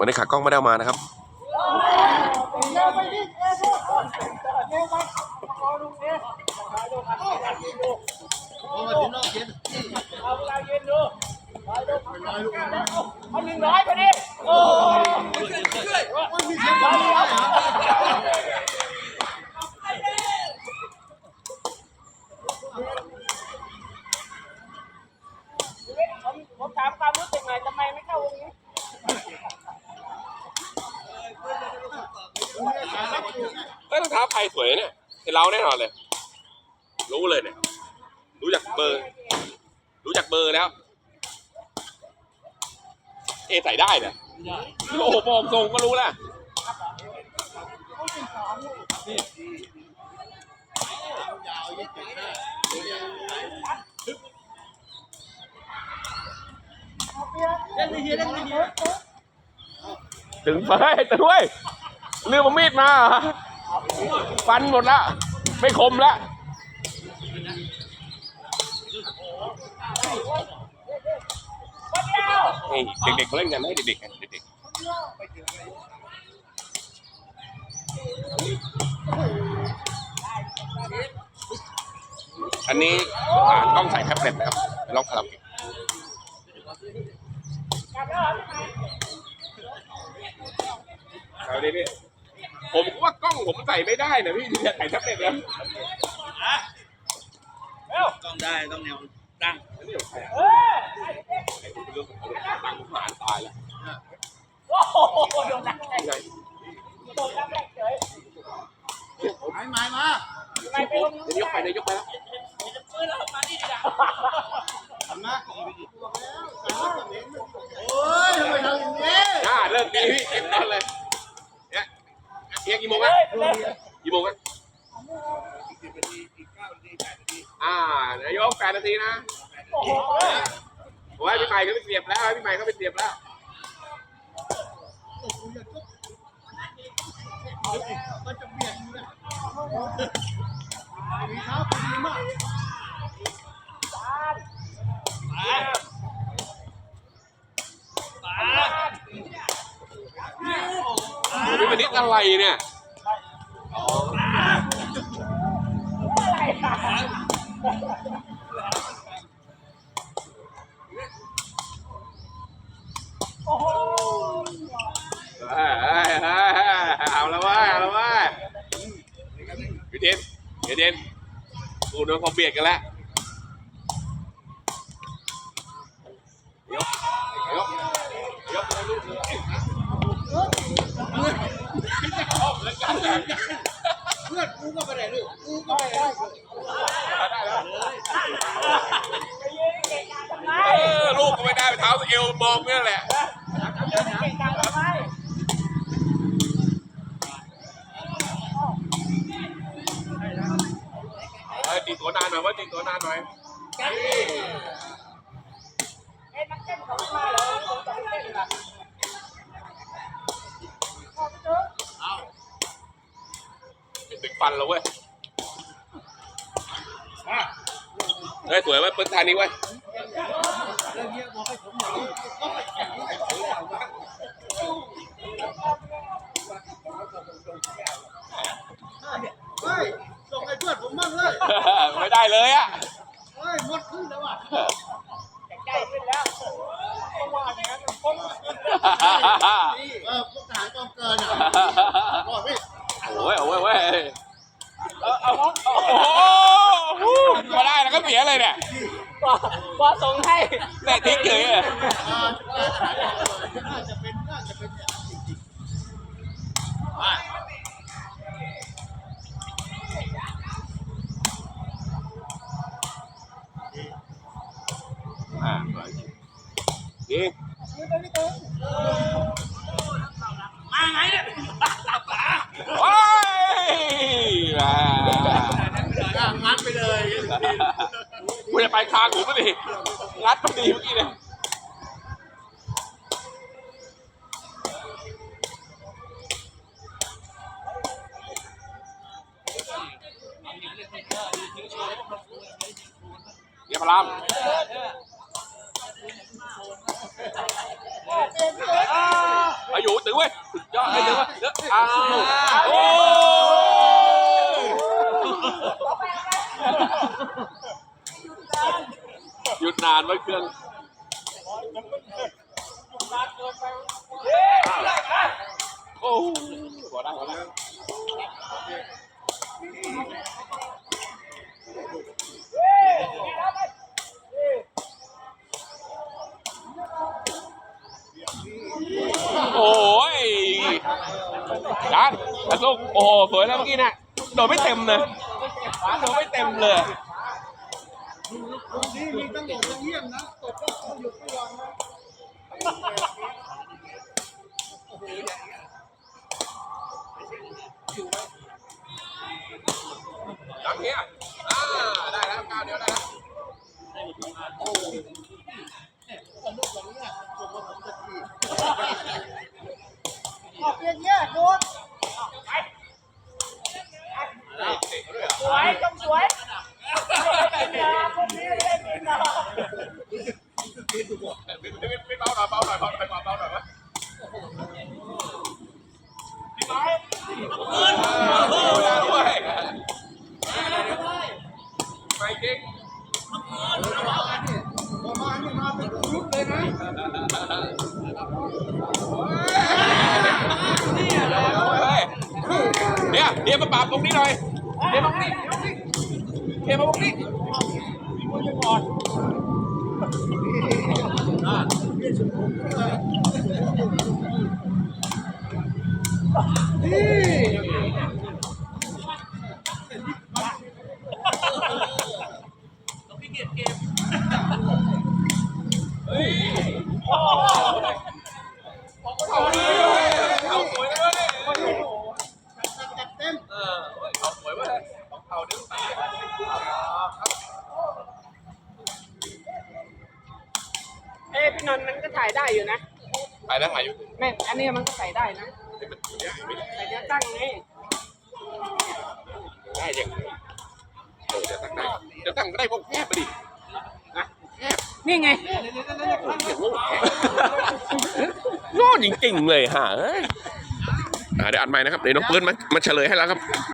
วันนี้ขากล้องไม่ได้เอามานะครับ เอาหนึ่งร้อยไปดิโอ้ผมผมถามความรู้สึกหน่อยทำไมไม่เข้าวงนี้ เอ้ยรองเท้าใครสวย เนี่ยเห็นเราแน่นอนเลย รู้เลยเนี่ย รู้จักเบอร์ รู้จักเบอร์แล้ว เอใส่ได้เนี่ยโอ้โหมองทรงก็รู้แล้วถึงไปแต่ด้วยเรื่องมามีดมาเหรอฟันหมดละ ไม่คมละนี่เด็กๆมาเล่นกันให้เด็กๆกันเด็กๆอันนี้อ่านกล้องใส่แท็บเล็ตนะครับลองคาราโอเกะเอาดิพี่ ผมก็ว่ากล้องผมใส่ไม่ได้นะพี่จะใส่แท็บเล็ตแล้วต้องได้ต้องแนวตั้งอันนี้ของใครอะเออไอ้ที่เป็นเรื่องของเขาตั้งหานตายแล้วโอ้โหโดนดักแตกไงโดนดักแตกเฉยไม้ไม้มาทำไมไปลงเดี๋ยวยกไปเดี๋ยวยกไปแล้วปืนแล้วมานี่ดีกว่าทำนะโอ้ยทำไมทำอย่างนี้อ่าเลิกดีพี่เก็บนั่นเลยเนี่ย เที่ยงกี่โมงเลอะยเลยกี่โมงอะอ่าเดี๋ยวยกแปดนาทีนะโอ้โหโอ้ยพี่ใหม่เขาไปเสียบแล้วพี่ใหม่เขาไปเสียบแล้วมันจะเบียดอยู่นะมีเท้าพอดีมาก โอ้ยวันนี้อะไรเนี่ยอะไรอะโอ้โหเฮ้ยเฮ้ยเฮ้ยเอาละเว้ยเอาละเว้ยพี่เทนพี่เทนกูโดนเขาเบียดกันแล้วยกยกยก เพื่อนกูก็ไปไหนลูกกูก็ไปไหนได้เออลูกก็ไม่ได้ไปเท้าเอวมองเนี่แหละตีตัวนานหน่อยว่าตีตัวนานหน่อย เอ้นักเต้นของมาเหรอผมจะไปเต้นอะพอไปเถอะ ติด ฟันเล้วเว้ยเฮ้ยสวยเว้ยปืนทานี้เว้ย เรื่องนี้บอกให้ผมหน่อยก็ไปแข่งที่ไหนเขาแล้ววะเฮ้ยส่งให้เพื่อนผมบ้างเลย ไม่ได้เลยอะ เฮ้ยหมดขึ้นแล้วอะ ใกล้ขึ้นแล้วต้องว่าอย่างนั้นมันคงขึ้น เออพวกทหารกองเกินอะบอกพี่ โอ้ยโอ้ยโอ้ยเออเอาโอ้โหมาได้แล้วก็เสียเลยเนี่ย ว่าว่าส่งให้ แม่ทิ้งเลยอะอ่าทหารกองเกินน่าจะเป็นน่าจะเป็นอย่างนั้นจริงๆไปอ่าจริงมาไงเนี่ยโอ้ยอ่าอะงั้นไปเลยกูจะไปทางหูมันดิ งัดพอดีเมื่อกี้เนี่ยเดี๋ยวพลามอายู่ถึงเว้ยสุดยอดเลยถึงเว้ยเดี๋ยวอ้าว โอ้หยุดนานไว้เครื่องโอ้พอได้พอได้โอ้ยจานกระสุกโอ้โห สวยแล้วเมื่อกี้น่ะ โดดไม่เต็มเลยโดดไม่เต็มเลย นี่มีตั้งโดดเยี่ยมนะตบก็หยุดไม่วางนะหลังเนี้ยอ่าได้แล้วก้าวเดียวได้แล้ว สนุกแบบนี้ผมว่าผมจะที ออกอย่างเงี้ยโดนสวยต้องสวยไม่ได้กินยาพวกนี้ไม่ได้กินยา ไม่ไม่ไม่เบาหน่อยเบาหน่อยเบาหน่อยเบาหน่อยวะพี่ไม้เงินด้วยไป เก่งประมาณนี้มาเป็นชุดเลยนะเนี่ยเดี๋ยวมาปราบตรงนี้หน่อยเดี๋ยวมาตรงนี้เดี๋ยวมาตรงนี้เอาเลยเอาสวยเลย จัดเต็ม เออเอาสวยเลย เอาเดี๋ยวใส่เอ้พี่นนท์มันก็ถ่ายได้อยู่นะถ่ายแล้วถ่ายอยู่แม่อันนี้มันก็ใส่ได้นะนี่มันเนี่ยไม่ได้แต่เดี๋ยวตั้งไงได้ยังไงเออเดี๋ยวตั้งได้เดี๋ยวตั้งก็ได้พวกแคบไปดินะแคบนี่ไงเดี๋ยวโง่แคบโง่จริงๆเลยฮะเอ้ยอ่าเดี๋ยวอัดใหม่นะครับเดี๋ยวน้องเปิ้ลมามาเฉลยให้แล้วครับ